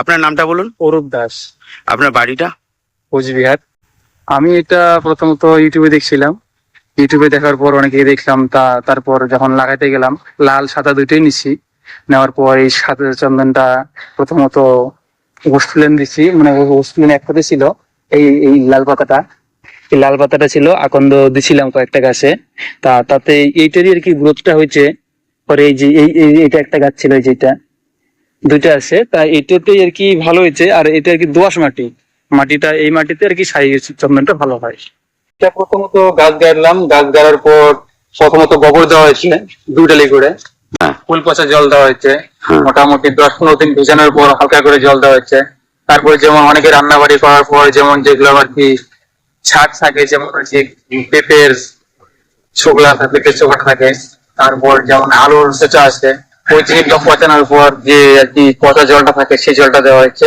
আপনার নামটা বলুন? অরূপ দাস। আপনার বাড়িটা? কোচবিহার। আমি এটা প্রথমত ইউটিউবে দেখছিলাম। ইউটিউবে দেখার পর অনেকে দেখলাম তা তারপর যখন লাগাইতে গেলাম লাল সাদা দুইটাই নিছি। নেওয়ার পর এই সাদা চন্দনটা প্রথমত ওস্টলেন দিছি মানে ওস্টলেন একসাথে ছিল এই এই লাল পাতাটা। এই লাল পাতাটা ছিল আকন্দ দিছিলাম কয়েকটা গাছে। তা তাতে এইটারই আর কি গ্রোথটা হয়েছে। পরে এই যে এই এই- এটা একটা গাছ ছিল এই যেটা দুইটা আছে তা এটাতে আর কি ভালো হয়েছে আর এটা আর কি দোআঁশ মাটি। মাটিটা এই মাটিতে আর কি সাই চন্দনটা ভালো হয়। এটা প্রথমত গাছ গাড়লাম গাছ গাড়ার পর প্রথমত গোবর দেওয়া হয়েছে দুই ডালি করে। হ্যাঁ। ফুল পচা জল দেওয়া হয়েছে। হ্যাঁ। মোটামুটি দশ পনেরো দিন ভিজানোর পর হালকা করে জল দেওয়া হয়েছে। তারপরে যেমন অনেকে রান্না বাড়ি করার পর যেমন যেগুলো আর কি ছাট থাকে যেমন পেঁপের ছোকলা থাকে পেঁপের চোখা থাকে তারপর যেমন আলুর সেচা আছে ওই বা পচানোর পর যে আর কি পচা জলটা থাকে সেই জলটা দেওয়া হচ্ছে